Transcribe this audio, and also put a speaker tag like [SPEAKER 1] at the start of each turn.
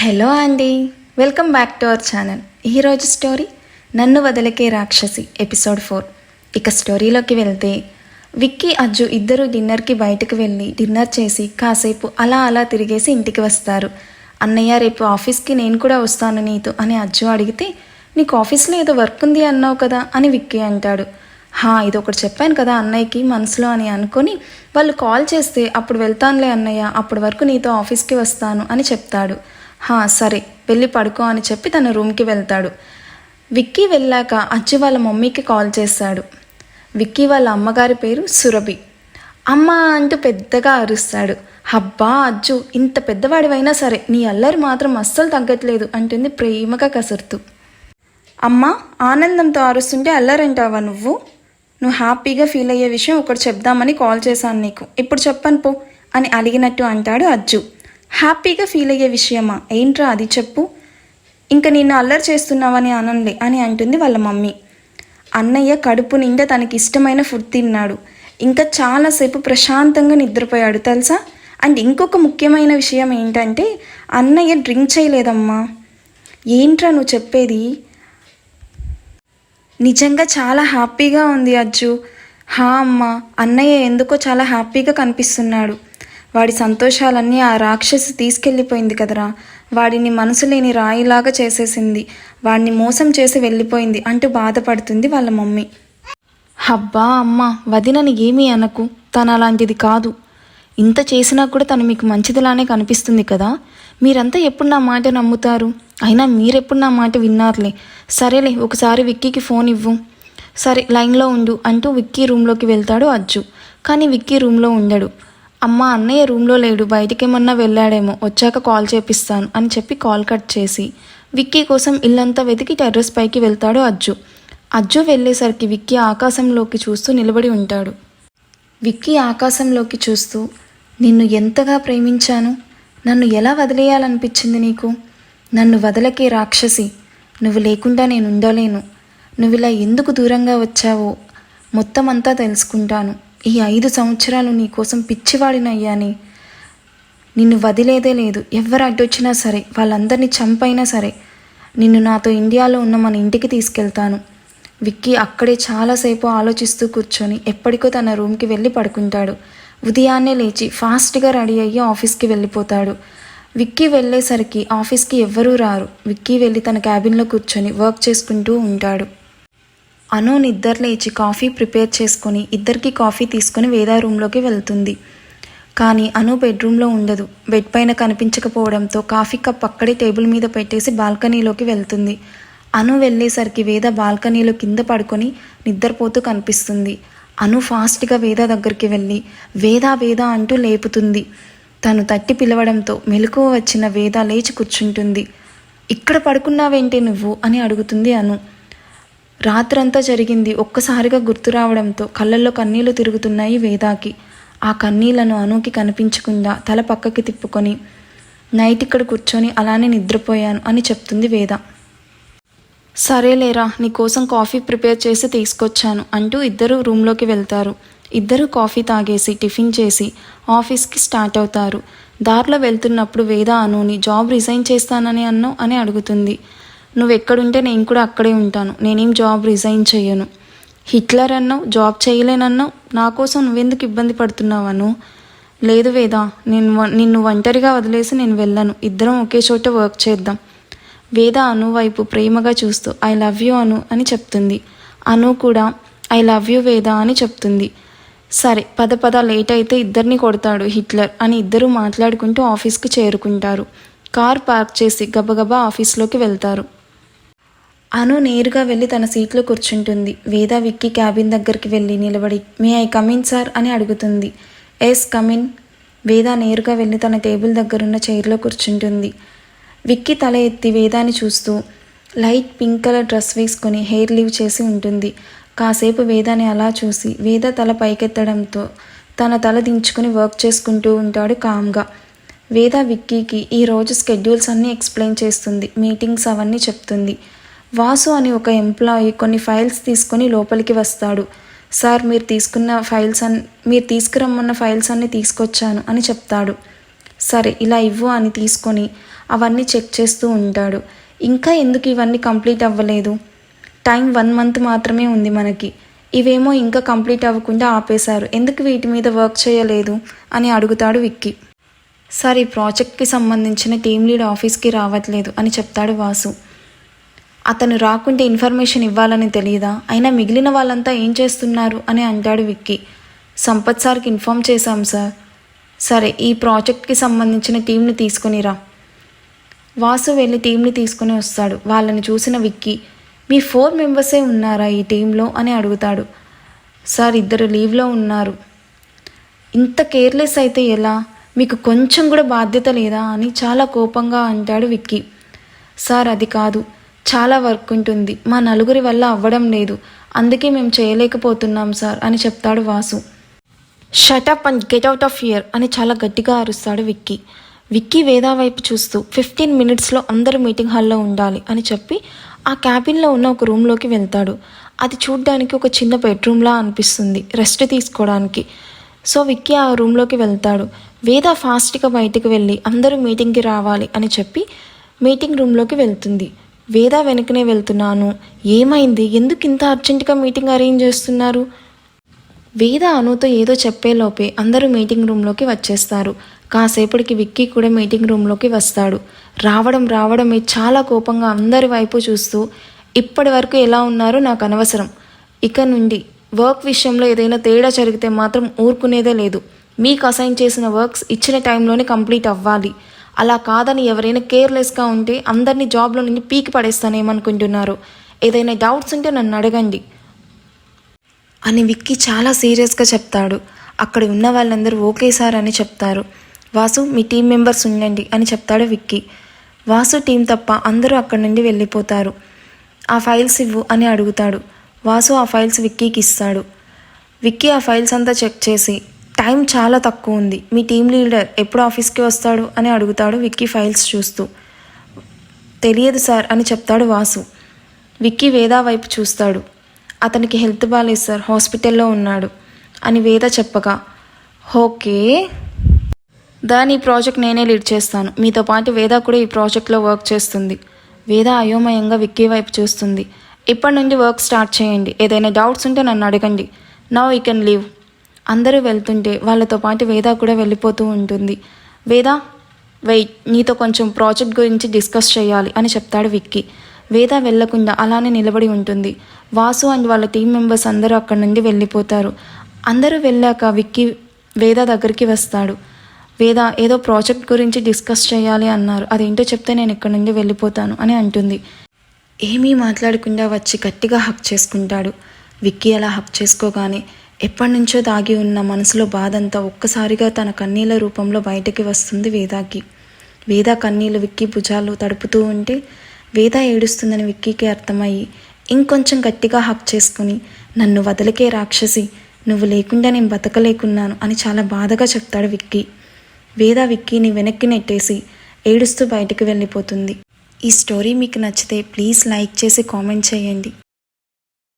[SPEAKER 1] Hello అండి. Welcome back to our channel. ఈరోజు story నన్ను వదలకే రాక్షసి ఎపిసోడ్ ఫోర్. ఇక స్టోరీలోకి వెళ్తే విక్కీ అజ్జు ఇద్దరు డిన్నర్కి బయటకు వెళ్ళి డిన్నర్ చేసి కాసేపు అలా అలా తిరిగేసి ఇంటికి వస్తారు. అన్నయ్య రేపు ఆఫీస్కి నేను కూడా వస్తాను నీతో అని అజ్జు అడిగితే నీకు ఆఫీస్లో ఏదో వర్క్ ఉంది అన్నావు కదా అని విక్కీ అంటాడు. హా ఇది ఒకటి చెప్పాను కదా అన్నయ్యకి మనసులో అని అనుకొని వాళ్ళు కాల్ చేస్తే అప్పుడు వెళ్తానులే అన్నయ్య అప్పటి వరకు నీతో ఆఫీస్కి వస్తాను అని చెప్తాడు. హా సరే వెళ్ళి పడుకో అని చెప్పి తన రూమ్కి వెళ్తాడు. విక్కీ వెళ్ళాక అజ్జు వాళ్ళ మమ్మీకి కాల్ చేస్తాడు. విక్కీ వాళ్ళ అమ్మగారి పేరు సురభి. అమ్మ అంటూ పెద్దగా అరుస్తాడు. హబ్బా అజ్జు ఇంత పెద్దవాడివైనా సరే నీ అల్లరి మాత్రం అస్సలు తగ్గట్లేదు అంటుంది ప్రేమగా కసురుతూ. అమ్మ ఆనందంతో అరుస్తుంటే అల్లరంటావా నువ్వు? నువ్వు హ్యాపీగా ఫీల్ అయ్యే విషయం ఒకటి చెప్దామని కాల్ చేశాను నీకు. ఇప్పుడు చెప్పను పో అని అలిగినట్టు అంటాడు అజ్జు. హ్యాపీగా ఫీల్ అయ్యే విషయమా? ఏంట్రా అది చెప్పు. ఇంకా నిన్ను అల్లరి చేస్తున్నావని అనంలే అని అంటుంది వాళ్ళ మమ్మీ. అన్నయ్య కడుపు నిండా తనకి ఇష్టమైన ఫుడ్ తిన్నాడు. ఇంకా చాలాసేపు ప్రశాంతంగా నిద్రపోయాడు తెలుసా? అండ్ ఇంకొక ముఖ్యమైన విషయం ఏంటంటే అన్నయ్య డ్రింక్ చేయలేదమ్మా. ఏంట్రా నువ్వు చెప్పేది? నిజంగా చాలా హ్యాపీగా ఉంది అజ్జు. హా అమ్మ అన్నయ్య ఎందుకో చాలా హ్యాపీగా కనిపిస్తున్నాడు. వాడి సంతోషాలన్నీ ఆ రాక్షసి తీసుకెళ్ళిపోయింది కదరా. వాడిని మనసు లేని రాయిలాగా చేసేసింది. వాడిని మోసం చేసి వెళ్ళిపోయింది అంటూ బాధపడుతుంది వాళ్ళ మమ్మీ. హబ్బా అమ్మ వదినని ఏమీ అనకు. తను అలాంటిది కాదు. ఇంత చేసినా కూడా తను మీకు మంచిదిలానే కనిపిస్తుంది కదా. మీరంతా ఎప్పుడు నా మాట నమ్ముతారు? అయినా మీరెప్పుడు నా మాట విన్నారులే. సరేలే ఒకసారి విక్కీకి ఫోన్ ఇవ్వు. సరే లైన్లో ఉండు అంటూ విక్కీ రూమ్లోకి వెళ్తాడు అజ్జు. కానీ విక్కీ రూమ్లో ఉండడు. అమ్మ అన్నయ్య రూమ్లో లేడు బయటికేమన్నా వెళ్ళాడేమో వచ్చాక కాల్ చేపిస్తాను అని చెప్పి కాల్ కట్ చేసి విక్కీ కోసం ఇల్లంతా వెతికి టెర్రస్ పైకి వెళ్తాడు అజ్జు. అజ్జు వెళ్ళేసరికి విక్కీ ఆకాశంలోకి చూస్తూ నిలబడి ఉంటాడు. విక్కీ ఆకాశంలోకి చూస్తూ నిన్ను ఎంతగా ప్రేమించాను? నన్ను ఎలా వదిలేయాలనిపించింది నీకు? నన్ను వదలకే రాక్షసి నువ్వు లేకుండా నేను ఉండలేను నువ్వు ఇలా ఎందుకు దూరంగా వచ్చావో మొత్తం అంతా తెలుసుకుంటాను. ఈ ఐదు సంవత్సరాలు నీ కోసం పిచ్చివాడినయ్యాని నిన్ను వదిలేదే లేదు. ఎవరు అడ్డొచ్చినా సరే వాళ్ళందరినీ చంపైనా సరే నిన్ను నాతో ఇండియాలో ఉన్న మన ఇంటికి తీసుకెళ్తాను. విక్కీ అక్కడే చాలాసేపు ఆలోచిస్తూ కూర్చొని ఎప్పటికో తన రూమ్కి వెళ్ళి పడుకుంటాడు. ఉదయాన్నే లేచి ఫాస్ట్గా రెడీ అయ్యి ఆఫీస్కి వెళ్ళిపోతాడు. విక్కీ వెళ్ళేసరికి ఆఫీస్కి ఎవ్వరూ రారు. విక్కీ వెళ్ళి తన క్యాబిన్లో కూర్చొని వర్క్ చేసుకుంటూ ఉంటాడు. అను నిద్ర లేచి కాఫీ ప్రిపేర్ చేసుకొని ఇద్దరికి కాఫీ తీసుకొని వేదా రూమ్లోకి వెళ్తుంది. కానీ అను బెడ్రూమ్లో ఉండదు. బెడ్ పైన కనిపించకపోవడంతో కాఫీ కప్ అక్కడే టేబుల్ మీద పెట్టేసి బాల్కనీలోకి వెళ్తుంది. అను వెళ్ళేసరికి వేద బాల్కనీలో కింద పడుకొని నిద్రపోతూ కనిపిస్తుంది. అను ఫాస్ట్గా వేద దగ్గరికి వెళ్ళి వేదా వేద అంటూ లేపుతుంది. తను తట్టి పిలవడంతో మెలకువ వచ్చిన వేద లేచి కూర్చుంటుంది. ఇక్కడ పడుకున్నావేంటి నువ్వు? అని అడుగుతుంది అను. రాత్రంతా జరిగింది ఒక్కసారిగా గుర్తు రావడంతో కళ్ళల్లో కన్నీళ్ళు తిరుగుతున్నాయి వేదాకి. ఆ కన్నీళ్ళను అనుకి కనిపించకుండా తల పక్కకి తిప్పుకొని నైట్ ఇక్కడ కూర్చొని అలానే నిద్రపోయాను అని చెప్తుంది వేద. సరేలేరా నీకోసం కాఫీ ప్రిపేర్ చేసి తీసుకొచ్చాను అంటూ ఇద్దరు రూమ్లోకి వెళ్తారు. ఇద్దరు కాఫీ తాగేసి టిఫిన్ చేసి ఆఫీస్కి స్టార్ట్ అవుతారు. దారిలో వెళ్తున్నప్పుడు వేద అనుని జాబ్ రిజైన్ చేస్తానని అన్నో అని అడుగుతుంది. నువ్వు ఎక్కడుంటే నేను కూడా అక్కడే ఉంటాను. నేనేం జాబ్ రిజైన్ చేయను హిట్లర్ అన్నావు జాబ్ చేయలేనన్నావు నా కోసం నువ్వెందుకు ఇబ్బంది పడుతున్నావు అను? లేదు వేదా నేను నిన్ను ఒంటరిగా వదిలేసి నేను వెళ్ళను. ఇద్దరం ఒకే చోట వర్క్ చేద్దాం. వేద అను వైపు ప్రేమగా చూస్తూ ఐ లవ్ యూ అను అని చెప్తుంది. అను కూడా ఐ లవ్ యూ వేద అని చెప్తుంది. సరే పద పద లేట్ అయితే ఇద్దరిని కొడతాడు హిట్లర్ అని ఇద్దరు మాట్లాడుకుంటూ ఆఫీస్కి చేరుకుంటారు. కార్ పార్క్ చేసి గబగబా ఆఫీస్లోకి వెళ్తారు. అను నేరుగా వెళ్ళి తన సీట్లో కూర్చుంటుంది. వేద విక్కీ క్యాబిన్ దగ్గరికి వెళ్ళి నిలబడి మే ఐ కమిన్ సార్ అని అడుగుతుంది. ఎస్ కమిన్ వేద నేరుగా వెళ్ళి తన టేబుల్ దగ్గరున్న చైర్లో కూర్చుంటుంది. విక్కీ తల ఎత్తి వేదాని చూస్తూ లైట్ పింక్ కలర్ డ్రెస్ వేసుకొని హెయిర్ లీవ్ చేసి ఉంటుంది. కాసేపు వేదాని అలా చూసి వేద తల పైకెత్తడంతో తన తల దించుకుని వర్క్ చేసుకుంటూ ఉంటాడు కామ్గా. వేద విక్కీకి ఈ రోజు స్కెడ్యూల్స్ అన్నీ ఎక్స్ప్లెయిన్ చేస్తుంది మీటింగ్స్ అవన్నీ చెప్తుంది. వాసు అని ఒక ఎంప్లాయీ కొన్ని ఫైల్స్ తీసుకొని లోపలికి వస్తాడు. సార్ మీరు తీసుకున్న ఫైల్స్ అన్ మీరు తీసుకురమ్మన్న ఫైల్స్ అన్నీ తీసుకొచ్చాను అని చెప్తాడు. సరే ఇలా ఇవ్వు అని తీసుకొని అవన్నీ చెక్ చేస్తూ ఉంటాడు. ఇంకా ఎందుకు ఇవన్నీ కంప్లీట్ అవ్వలేదు? టైం వన్ మంత్ మాత్రమే ఉంది మనకి. ఇవేమో ఇంకా కంప్లీట్ అవ్వకుండా ఆపేశారు. ఎందుకు వీటి మీద వర్క్ చేయలేదు? అని అడుగుతాడు విక్కీ. సార్ ఈ ప్రాజెక్ట్కి సంబంధించిన టీం లీడ్ ఆఫీస్కి రావట్లేదు అని చెప్తాడు వాసు. అతను రాకుంటే ఇన్ఫర్మేషన్ ఇవ్వాలని తెలియదా అయినా మిగిలిన వాళ్ళంతా ఏం చేస్తున్నారు? అని అంటాడు విక్కీ. సంపత్ సార్కి ఇన్ఫామ్ చేశాం సార్. సరే ఈ ప్రాజెక్ట్కి సంబంధించిన టీంని తీసుకుని రా. వాసు వెళ్ళి టీంని తీసుకుని వస్తాడు. వాళ్ళని చూసిన విక్కీ మీ ఫోర్ మెంబర్సే ఉన్నారా ఈ టీంలో అని అడుగుతాడు. సార్ ఇద్దరు లీవ్లో ఉన్నారు. ఇంత కేర్లెస్ అయితే ఎలా? మీకు కొంచెం కూడా బాధ్యత లేదా? అని చాలా కోపంగా అంటాడు విక్కీ. సార్ అది కాదు. చాలా వర్క్ ఉంటుంది. మా నలుగురి వల్ల అవ్వడం లేదు. అందుకే మేము చేయలేకపోతున్నాం సార్ అని చెప్తాడు Vasu. Shut up and get out of here అని చాలా గట్టిగా అరుస్తాడు విక్కీ. విక్కీ వేదా వైపు చూస్తూ ఫిఫ్టీన్ మినిట్స్లో అందరూ మీటింగ్ హాల్లో ఉండాలి అని చెప్పి ఆ క్యాబిన్లో ఉన్న ఒక రూమ్లోకి వెళ్తాడు. అది చూడ్డానికి ఒక చిన్న బెడ్రూమ్లా అనిపిస్తుంది రెస్ట్ తీసుకోవడానికి సో విక్కీ ఆ రూమ్లోకి వెళ్తాడు. వేద ఫాస్ట్గా బయటికి వెళ్ళి అందరూ మీటింగ్కి రావాలి అని చెప్పి మీటింగ్ రూమ్లోకి వెళ్తుంది. వేద వెనకనే వెళ్తున్నాను. ఏమైంది? ఎందుకు ఇంత అర్జెంటుగా మీటింగ్ అరేంజ్ చేస్తున్నారు? వేద అనుతో ఏదో చెప్పేలోపే అందరూ మీటింగ్ రూమ్లోకి వచ్చేస్తారు. కాసేపటికి విక్కీ కూడా మీటింగ్ రూమ్లోకి వస్తాడు. రావడం రావడమే చాలా కోపంగా అందరి వైపు చూస్తూ ఇప్పటి వరకు ఎలా ఉన్నారో? నాకు అనవసరం. ఇక నుండి వర్క్ విషయంలో ఏదైనా తేడా జరిగితే మాత్రం ఊరుకునేదే లేదు. మీకు అసైన్ చేసిన వర్క్స్ ఇచ్చిన టైంలోనే కంప్లీట్ అవ్వాలి. అలా కాదని ఎవరైనా కేర్లెస్గా ఉంటే అందరినీ జాబ్లో నుండి పీకి పడేస్తానేమనుకుంటున్నారు. ఏదైనా డౌట్స్ ఉంటే నన్ను అడగండి. అని విక్కీ చాలా సీరియస్గా చెప్తాడు. అక్కడ ఉన్న వాళ్ళందరూ ఓకే సార్ అని చెప్తారు. వాసు మీ టీం మెంబర్స్ ఉండండి అని చెప్తాడు విక్కీ. వాసు టీం తప్ప అందరూ అక్కడి నుండి వెళ్ళిపోతారు. ఆ ఫైల్స్ ఇవ్వు అని అడుగుతాడు. వాసు ఆ ఫైల్స్ విక్కీకి ఇస్తాడు. విక్కీ ఆ ఫైల్స్ అంతా చెక్ చేసి టైం చాలా తక్కువ ఉంది. మీ టీం లీడర్ ఎప్పుడు ఆఫీస్కి వస్తాడు అని అడుగుతాడు విక్కీ ఫైల్స్ చూస్తూ. తెలియదు సార్ అని చెప్తాడు వాసు. విక్కీ వేదా వైపు చూస్తాడు. అతనికి హెల్త్ బాగాలేదు సార్ హాస్పిటల్లో ఉన్నాడు అని వేద చెప్పగా ఓకే. దాని ఈ ప్రాజెక్ట్ నేనే లీడ్ చేస్తాను. మీతో పాటు వేద కూడా ఈ ప్రాజెక్ట్లో వర్క్ చేస్తుంది. వేద అయోమయంగా విక్కీ వైపు చూస్తుంది. ఇప్పటి నుండి వర్క్ స్టార్ట్ చేయండి. ఏదైనా డౌట్స్ ఉంటే నన్ను అడగండి. Now you can leave. అందరూ వెళ్తుంటే వాళ్ళతో పాటు వేద కూడా వెళ్ళిపోతూ ఉంటుంది. వేద వెయిట్ నీతో కొంచెం ప్రాజెక్ట్ గురించి డిస్కస్ చేయాలి అని చెప్తాడు విక్కీ. వేద వెళ్ళకుండా అలానే నిలబడి ఉంటుంది. వాసు అండ్ వాళ్ళ టీం మెంబర్స్ అందరూ అక్కడి నుండి వెళ్ళిపోతారు. అందరూ వెళ్ళాక విక్కీ వేద దగ్గరికి వస్తాడు. వేద ఏదో ప్రాజెక్ట్ గురించి డిస్కస్ చేయాలి అన్నారు. అదేంటో చెప్తే నేను ఇక్కడి నుండి వెళ్ళిపోతాను అని అంటుంది. ఏమీ మాట్లాడకుండా వచ్చి గట్టిగా హక్ చేసుకుంటాడు. విక్కీ అలా హక్ చేసుకోగానే ఎప్పటి నుంచో దాగి ఉన్న మనసులో బాధంతా ఒక్కసారిగా తన కన్నీల రూపంలో బయటకి వస్తుంది వేదాకి. వేద కన్నీలు విక్కి భుజాలు తడుపుతూ ఉంటే వేద ఏడుస్తుందని విక్కీకి అర్థమయ్యి ఇంకొంచెం గట్టిగా హక్ చేసుకుని నన్ను వదలికే రాక్షసి నువ్వు లేకుండా నేను బతకలేకున్నాను అని చాలా బాధగా చెప్తాడు విక్కీ. వేద విక్కీని వెనక్కి నెట్టేసి ఏడుస్తూ బయటకు వెళ్ళిపోతుంది. ఈ స్టోరీ మీకు నచ్చితే ప్లీజ్ లైక్ చేసి కామెంట్ చేయండి.